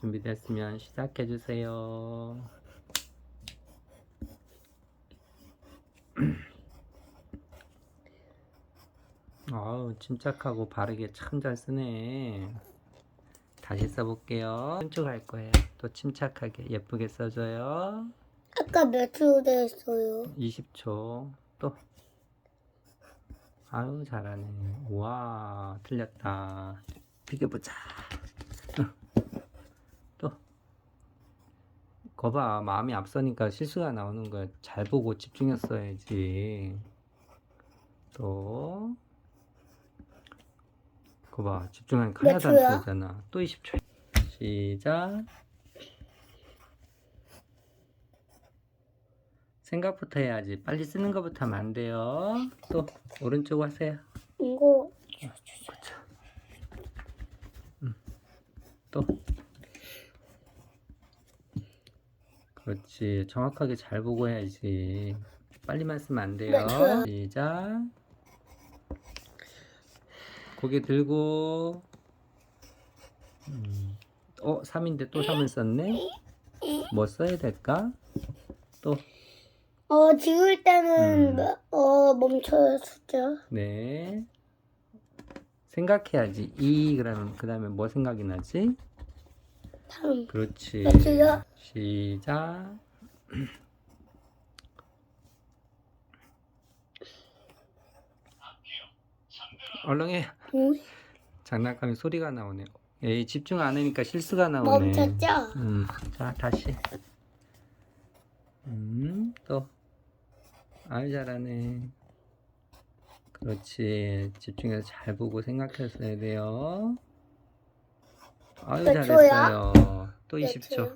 준비됐으면 시작해 주세요. 아우 침착하고 바르게 참 잘 쓰네. 다시 써볼게요. 왼쪽 할 거예요. 또 침착하게 예쁘게 써줘요. 아까 몇초 됐어요? 20초 또 아유 잘하네 와 틀렸다 비교보자 거봐 마음이 앞서니까 실수가 나오는 거야 잘 보고 집중했어야지 또 거봐 집중하니까 몇 하나도 안 초야? 틀리잖아 또 20초 시작 생각부터 해야지. 빨리 쓰는 것부터 하면 안 돼요. 또 오른쪽 하세요. 이거 그쵸. 음. 또. 그렇지. 정확하게 잘 보고 해야지. 빨리만 쓰면 안 돼요. 몇 초야? 시작. 고개 들고. 음. 어, 3인데 또 3을 썼네? 뭐 써야 될까? 또. 어 지울 때는 음. 몇- 어 멈춰요 숫자. 네. 생각해야지. 이 그러면 그 다음에 뭐 생각이 나지? 다음 그렇지. 몇 초야? 시작. 얼른 해. 응? 장난감이 소리가 나오네. 에이 집중 안 하니까 실수가 나오네. 멈췄죠? 음, 자 다시. 음, 또. 아유 잘하네. 그렇지. 집중해서 잘 보고 생각했어야 돼요. 아유 몇 잘했어요. 또 몇 20초. 초야?